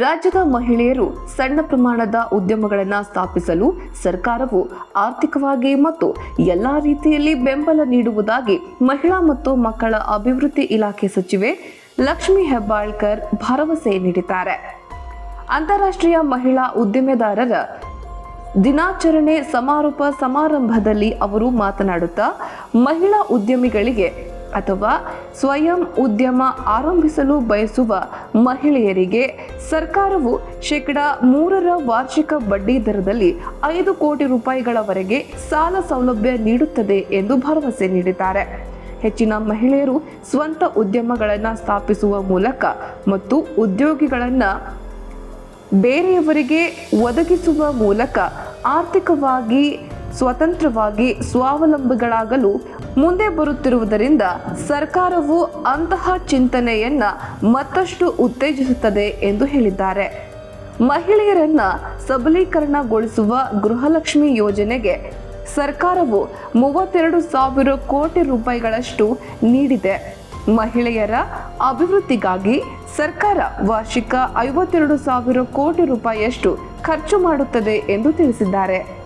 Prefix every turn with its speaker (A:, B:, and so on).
A: ರಾಜ್ಯದ ಮಹಿಳೆಯರು ಸಣ್ಣ ಪ್ರಮಾಣದ ಉದ್ಯಮಗಳನ್ನು ಸ್ಥಾಪಿಸಲು ಸರ್ಕಾರವು ಆರ್ಥಿಕವಾಗಿ ಮತ್ತು ಎಲ್ಲ ರೀತಿಯಲ್ಲಿ ಬೆಂಬಲ ನೀಡುವುದಾಗಿ ಮಹಿಳಾ ಮತ್ತು ಮಕ್ಕಳ ಅಭಿವೃದ್ಧಿ ಇಲಾಖೆ ಸಚಿವೆ ಲಕ್ಷ್ಮಿ ಹೆಬ್ಬಾಳ್ಕರ್ ಭರವಸೆ ನೀಡಿದ್ದಾರೆ. ಅಂತಾರಾಷ್ಟ್ರೀಯ ಮಹಿಳಾ ಉದ್ಯಮೆದಾರರ ದಿನಾಚರಣೆ ಸಮಾರೋಪ ಸಮಾರಂಭದಲ್ಲಿ ಅವರು ಮಾತನಾಡುತ್ತಾ, ಮಹಿಳಾ ಉದ್ಯಮಿಗಳಿಗೆ ಅಥವಾ ಸ್ವಯಂ ಉದ್ಯಮ ಆರಂಭಿಸಲು ಬಯಸುವ ಮಹಿಳೆಯರಿಗೆ ಸರ್ಕಾರವು ಶೇಕಡ ಮೂರರ ವಾರ್ಷಿಕ ಬಡ್ಡಿ ದರದಲ್ಲಿ ಐದು ಕೋಟಿ ರೂಪಾಯಿಗಳವರೆಗೆ ಸಾಲ ಸೌಲಭ್ಯ ನೀಡುತ್ತದೆ ಎಂದು ಭರವಸೆ ನೀಡಿದ್ದಾರೆ. ಹೆಚ್ಚಿನ ಮಹಿಳೆಯರು ಸ್ವಂತ ಉದ್ಯಮಗಳನ್ನು ಸ್ಥಾಪಿಸುವ ಮೂಲಕ ಮತ್ತು ಉದ್ಯೋಗಿಗಳನ್ನು ಬೇರೆಯವರಿಗೆ ಒದಗಿಸುವ ಮೂಲಕ ಆರ್ಥಿಕವಾಗಿ ಸ್ವತಂತ್ರವಾಗಿ ಸ್ವಾವಲಂಬಿಗಳಾಗಲು ಮುಂದೆ ಬರುತ್ತಿರುವುದರಿಂದ ಸರ್ಕಾರವು ಅಂತಹ ಚಿಂತನೆಯನ್ನ ಮತ್ತಷ್ಟು ಉತ್ತೇಜಿಸುತ್ತದೆ ಎಂದು ಹೇಳಿದ್ದಾರೆ. ಮಹಿಳೆಯರನ್ನ ಸಬಲೀಕರಣಗೊಳಿಸುವ ಗೃಹಲಕ್ಷ್ಮಿ ಯೋಜನೆಗೆ ಸರ್ಕಾರವು ಮೂವತ್ತೆರಡು ಸಾವಿರ ಕೋಟಿ ರೂಪಾಯಿಗಳಷ್ಟು ನೀಡಿದೆ. ಮಹಿಳೆಯರ ಅಭಿವೃದ್ಧಿಗಾಗಿ ಸರ್ಕಾರ ವಾರ್ಷಿಕ ಐವತ್ತೆರಡು ಸಾವಿರ ಕೋಟಿ ರೂಪಾಯಿಯಷ್ಟು ಖರ್ಚು ಮಾಡುತ್ತದೆ ಎಂದು ತಿಳಿಸಿದ್ದಾರೆ.